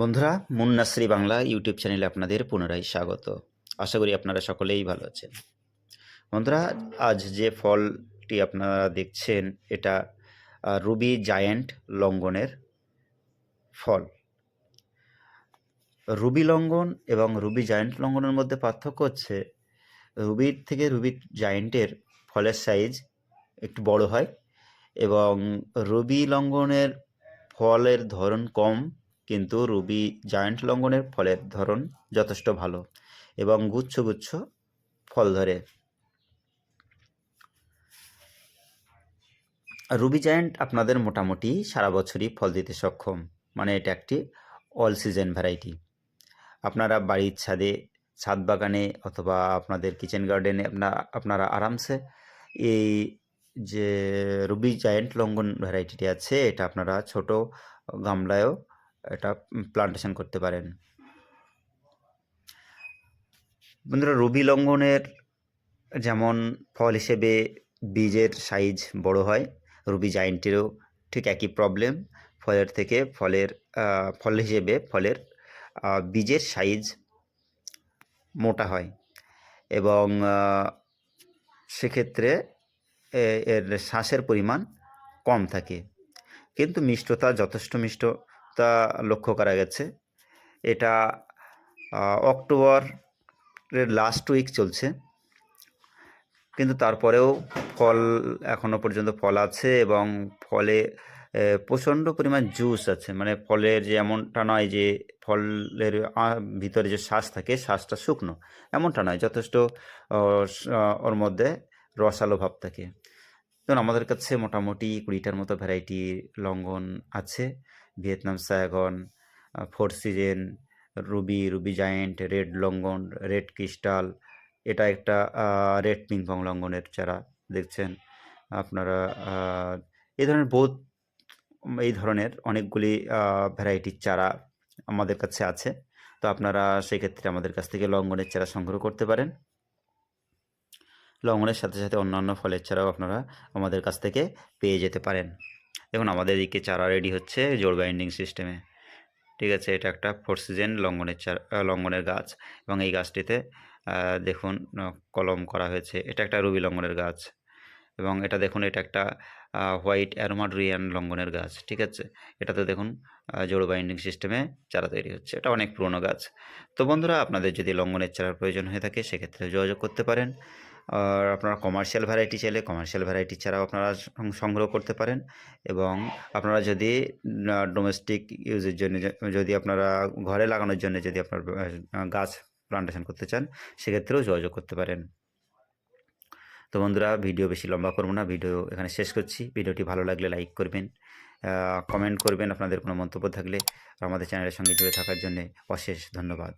বন্ধুরা মুন্নাশ্রী বাংলা ইউটিউব চ্যানেলে আপনাদের পুনরায় স্বাগত। আশা করি আপনারা সকলেই ভালো আছেন। বন্ধুরা, আজ যে ফলটি আপনারা দেখছেন, এটা রুবি জায়ান্ট লঙ্ঘনের ফল। রুবি লঙ্ঘন এবং রুবি জায়ান্ট লঙ্ঘনের মধ্যে পার্থক্য হচ্ছে, রুবির থেকে রুবি জায়ান্টের ফলের সাইজ একটু বড় হয় এবং রুবি লঙ্ঘনের ফলের ধরন কম কিন্তু রুবি জায়ান্ট লঙ্ঘনের ফলের ধরন যথেষ্ট ভালো এবং গুচ্ছ গুচ্ছ ফল ধরে। রুবি জায়ান্ট আপনাদের মোটামুটি সারা বছরই ফল দিতে সক্ষম। মানে এটা একটি অল সিজন ভ্যারাইটি আপনারা বাড়ির ছাদে, ছাদ বাগানে অথবা আপনাদের কিচেন গার্ডেনে আপনারা আপনারা আরামসে এই যে রুবি জায়ান্ট লঙ্ঘন ভ্যারাইটিটি আছে, এটা আপনারা ছোট গামলায়ও এটা প্লান্টেশন করতে পারেন। বন্ধুরা, রবি লঙ্ঘনের যেমন ফল হিসেবে বীজের সাইজ বড় হয়, রুবি জায়েন্টেরও ঠিক একই প্রবলেম ফলের থেকে ফলের ফল হিসেবে ফলের বীজের সাইজ মোটা হয় এবং সেক্ষেত্রে এর শ্বাসের পরিমাণ কম থাকে। কিন্তু মিষ্টতা যথেষ্ট মিষ্টতা লক্ষ্য করা গেছে। এটা অক্টোবরের লাস্ট উইক চলছে। কিন্তু তারপরেও ফল এখনও পর্যন্ত ফল আছে এবং ফলে প্রচণ্ড পরিমাণ জুস আছে। মানে ফলের যে এমনটা নয় যে ফলের ভিতরে যে শ্বাস থাকে, শ্বাসটা শুকনো, এমনটা নয়। যথেষ্ট ওর মধ্যে রসালো ভাব থাকে। যেমন আমাদের কাছে মোটামুটি কুড়িটার মতো ভ্যারাইটি লঙ্ঘন আছে। Vietnam Saigon four season ruby ruby giant red longan red crystal এটা একটা রেড পিংপং লঙ্ঘনের চারা দেখছেন, আপনারা এই ধরনের বহুত এই ধরনের অনেকগুলি ভ্যারাইটির চারা আমাদের কাছে আছে। তো আপনারা সেক্ষেত্রে আমাদের কাছ থেকে লঙ্ঘনের চারা সংগ্রহ করতে পারেন। লঙ্ঘনের সাথে সাথে অন্যান্য ফলের চারাও আপনারা আমাদের কাছ থেকে পেয়ে যেতে পারেন। দেখুন আমাদের এদিকে চারা রেডি হচ্ছে জোড় বাইন্ডিং সিস্টেমে ঠিক আছে এটা একটা ফোর সিজন লঙ্ঘনের চারা আহ, লঙ্ঘনের গাছ এবং এই গাছটিতে দেখুন কলম করা হয়েছে। এটা একটা রুবি লঙ্ঘনের গাছ এবং এটা দেখুন এটা একটা হোয়াইট অ্যারোমাড্রিয়ান লঙ্ঘনের গাছ। ঠিক আছে এটাতে দেখুন জোড়ো বাইন্ডিং সিস্টেমে চারা তৈরি হচ্ছে। এটা অনেক পুরনো গাছ। তো বন্ধুরা আপনাদের যদি লঙ্ঘনের চারার প্রয়োজন হয়ে থাকে সেক্ষেত্রে যোগাযোগ করতে পারেন। আর আপনারা কমার্শিয়াল ভ্যারাইটি চাইলে কমার্শিয়াল ভ্যারাইটি চারাও আপনারা সংগ্রহ করতে পারেন এবং আপনারা যদি ডোমেস্টিক ইউজের জন্য যদি আপনারা ঘরে লাগানোর জন্য যদি আপনার গাছ প্লান্টেশন করতে চান, সেক্ষেত্রেও যোগাযোগ করতে পারেন। তো বন্ধুরা, ভিডিও বেশি লম্বা করব না, ভিডিও এখানে শেষ করছি। ভিডিওটি ভালো লাগলে লাইক করবেন কমেন্ট করবেন আপনাদের কোনো মন্তব্য থাকলে, আমাদের চ্যানেলের সঙ্গে জুড়ে থাকার জন্য অশেষ ধন্যবাদ।